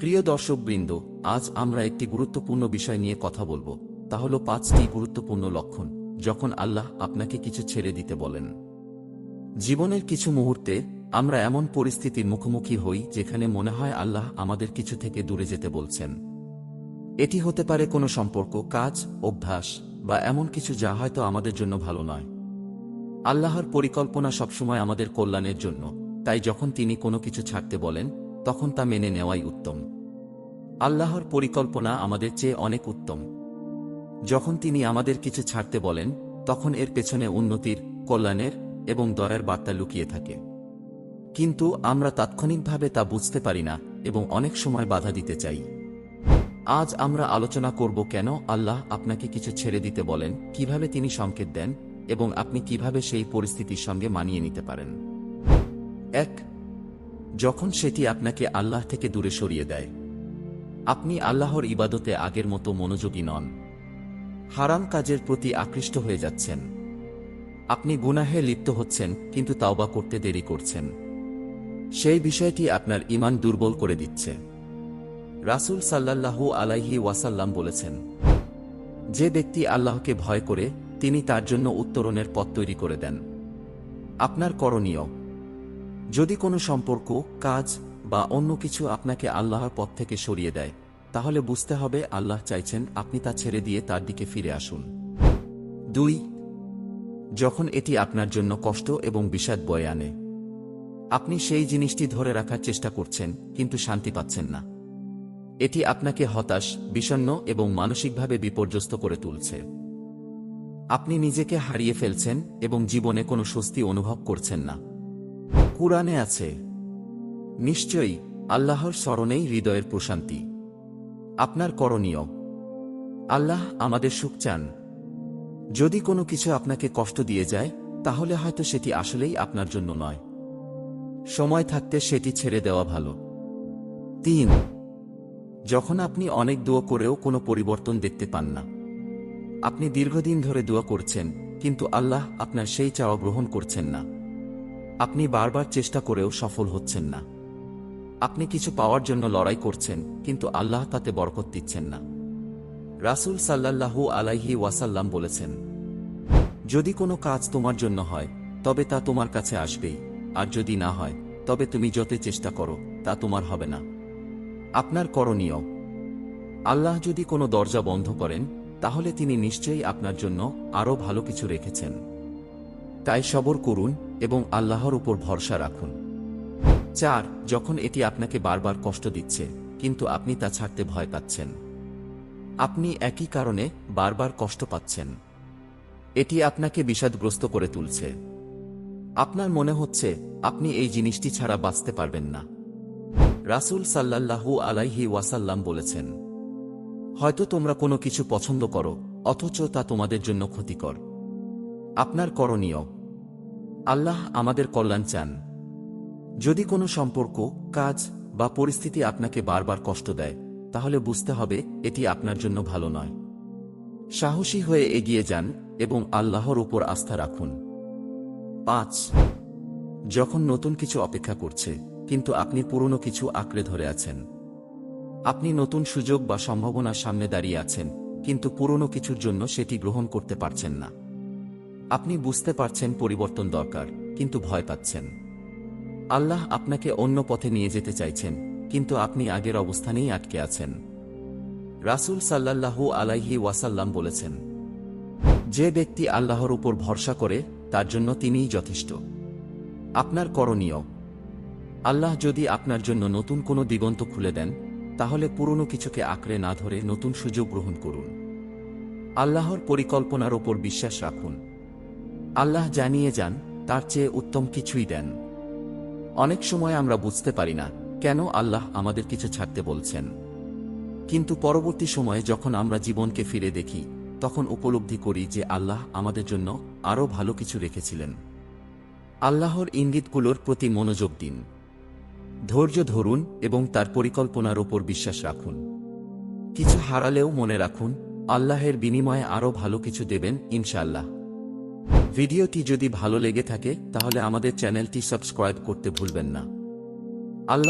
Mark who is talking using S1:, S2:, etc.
S1: প্রিয় দর্শকবৃন্দ, আজ আমরা একটি গুরুত্বপূর্ণ বিষয় নিয়ে কথা বলব, তা হল পাঁচটি গুরুত্বপূর্ণ লক্ষণ, যখন আল্লাহ আপনাকে কিছু ছেড়ে দিতে বলেন। জীবনের কিছু মুহূর্তে, আমরা এমন পরিস্থিতির মুখোমুখি হই যেখানে মনে হয় আল্লাহ আমাদের কিছু থেকে দূরে যেতে বলছেন। এটি হতে পারে কোনো সম্পর্ক, কাজ, অভ্যাস, বা এমন কিছু যা হয়তো আমাদের জন্য ভালো নয়। আল্লাহর পরিকল্পনা সবসময় আমাদের কল্যাণের জন্য, তাই যখন তিনি কোনো কিছু ছাড়তে বলেন, তখন তা মেনে নেওয়াই উত্তম। আল্লাহর পরিকল্পনা আমাদের চেয়ে অনেক উত্তম। যখন তিনি আমাদের কিছু ছাড়তে বলেন, তখন এর পেছনে উন্নতির, কল্যাণের এবং দয়ার বার্তা লুকিয়ে থাকে। কিন্তু আমরা তাৎক্ষণিকভাবে তা বুঝতে পারি না এবং অনেক সময় বাধা দিতে চাই। আজ আমরা আলোচনা করব কেন আল্লাহ আপনাকে কিছু ছেড়ে দিতে বলেন, কীভাবে তিনি সংকেত দেন এবং আপনি কীভাবে সেই পরিস্থিতির সঙ্গে মানিয়ে নিতে পারেন। এক, যখন সেটি আপনাকে আল্লাহ থেকে দূরে সরিয়ে দেয়। আপনি আল্লাহর ইবাদতে আগের মতো মনোযোগী নন। হারাম কাজের প্রতি আকৃষ্ট হয়ে যাচ্ছেন। আপনি গুনাহে লিপ্ত হচ্ছেন, কিন্তু তাওবা করতে দেরি করছেন। সেই বিষয়টি আপনার ইমান দুর্বল করে দিচ্ছে। রাসূল সাল্লাল্লাহু আলাইহি ওয়াসাল্লাম বলেছেন, যে ব্যক্তি আল্লাহকে ভয় করে, তিনি তার জন্য উত্তরণের পথ তৈরি করে দেন। আপনার করণীয়, যদি কোনো সম্পর্ক, কাজ বা অন্য কিছু আপনাকে আল্লাহর পথ থেকে সরিয়ে দেয়, তাহলে বুঝতে হবে আল্লাহ চাইছেন আপনি তা ছেড়ে দিয়ে তার দিকে ফিরে আসুন। দুই, যখন এটি আপনার জন্য কষ্ট এবং বিষাদ বয়ে আনে। আপনি সেই জিনিসটি ধরে রাখার চেষ্টা করছেন, কিন্তু শান্তি পাচ্ছেন না। এটি আপনাকে হতাশ বিষণ্ণ এবং মানসিকভাবে বিপর্যস্ত করে তুলছে। আপনি নিজেকে হারিয়ে ফেলছেন এবং জীবনে কোনো স্বস্তি অনুভব করছেন না। কুরআনে আছে নিশ্চয়ই আল্লাহর স্মরণেই হৃদয়ের প্রশান্তি। আপনার করণীয়। আল্লাহ আমাদের সুখ চান। যদি কোনো কিছু আপনাকে কষ্ট দিয়ে যায়, তাহলে হয়তো সেটি আসলেই আপনার জন্য নয়। সময় থাকতে সেটি ছেড়ে দেওয়া ভালো। তিন, যখন আপনি অনেক দোয়া করেও কোনো পরিবর্তন দেখতে পান না। আপনি দীর্ঘদিন ধরে দোয়া করছেন, কিন্তু আল্লাহ আপনার সেই চাওয়া গ্রহণ করছেন না। আপনি বারবার চেষ্টা করেও সফল হচ্ছেন না। আপনি কিছু পাওয়ার জন্য লড়াই করছেন, কিন্তু আল্লাহ তাতে বরকত দিচ্ছেন না। রাসূল সাল্লাল্লাহু আলাইহি ওয়াসাল্লাম বলেছেন, যদি কোনো কাজ তোমার জন্য হয়, তবে তা তোমার কাছে আসবেই, আর যদি না হয়, তবে তুমি যত চেষ্টা করো, তা তোমার হবে না। আপনার করণীয়, আল্লাহ যদি কোনো দরজা বন্ধ করেন, তাহলে তিনি নিশ্চয়ই আপনার জন্য আরও ভালো কিছু রেখেছেন। তাই সবর করুন এবং আল্লাহর উপর ভরসা রাখুন। চার, যখন এটি আপনাকে বারবার কষ্ট দিচ্ছে, কিন্তু আপনি তা ছাড়তে ভয় পাচ্ছেন। আপনি একই কারণে বারবার কষ্ট পাচ্ছেন। এটি আপনাকে বিষাদগ্রস্ত করে তুলছে। আপনার মনে হচ্ছে, আপনি এই জিনিসটি ছাড়া বাঁচতে পারবেন না। রাসূল সাল্লাল্লাহু আলাইহি ওয়াসাল্লাম বলেছেন, হয়তো তোমরা কোনো কিছু পছন্দ করো, অথচ তা তোমাদের জন্য ক্ষতিকর। আপনার করণীয়, আল্লাহ আমাদের কল্যাণ চান। যদি কোনো সম্পর্ক, কাজ বা পরিস্থিতি আপনাকে বারবার কষ্ট দেয়, তাহলে বুঝতে হবে এটি আপনার জন্য ভালো নয়। সাহসী হয়ে এগিয়ে যান এবং আল্লাহর উপর আস্থা রাখুন। পাঁচ, যখন নতুন কিছু অপেক্ষা করছে, কিন্তু আপনি পুরনো কিছু আঁকড়ে ধরে আছেন। আপনি নতুন সুযোগ বা সম্ভাবনার সামনে দাঁড়িয়ে আছেন, কিন্তু পুরনো কিছুর জন্য সেটি গ্রহণ করতে পারছেন না। আপনি বুঝতে পারছেন পরিবর্তন দরকার, কিন্তু ভয় পাচ্ছেন। আল্লাহ আপনাকে অন্য পথে নিয়ে যেতে চাইছেন, কিন্তু আপনি আগের অবস্থানেই আটকে আছেন। রাসূল সাল্লাল্লাহু আলাইহি ওয়াসাল্লাম বলেছেন, যে ব্যক্তি আল্লাহর উপর ভরসা করে, তার জন্য তিনিই যথেষ্ট। আপনার করণীয়, আল্লাহ যদি আপনার জন্য নতুন কোনো দিগন্ত খুলে দেন, তাহলে পুরনো কিছুকে আঁকড়ে না ধরে নতুন সুযোগ গ্রহণ করুন। আল্লাহর পরিকল্পনার ওপর বিশ্বাস রাখুন। আল্লাহ জানিয়ে যান, তার চেয়ে উত্তম কিছুই দেন। অনেক সময় আমরা বুঝতে পারি না কেন আল্লাহ আমাদের কিছু ছাড়তে বলছেন। কিন্তু পরবর্তী সময়ে যখন আমরা জীবনকে ফিরে দেখি, তখন উপলব্ধি করি যে আল্লাহ আমাদের জন্য আরও ভালো কিছু রেখেছিলেন। আল্লাহর ইঙ্গিতগুলোর প্রতি মনোযোগ দিন। ধৈর্য ধরুন এবং তার পরিকল্পনার ওপর বিশ্বাস রাখুন। কিছু হারালেও মনে রাখুন, আল্লাহের বিনিময়ে আরও ভালো কিছু দেবেন ইনশাল্লাহ ভিডিওটি যদি ভালো লেগে থাকে তাহলে আমাদের চ্যানেলটি সাবস্ক্রাইব করতে ভুলবেন না। আল্লাহ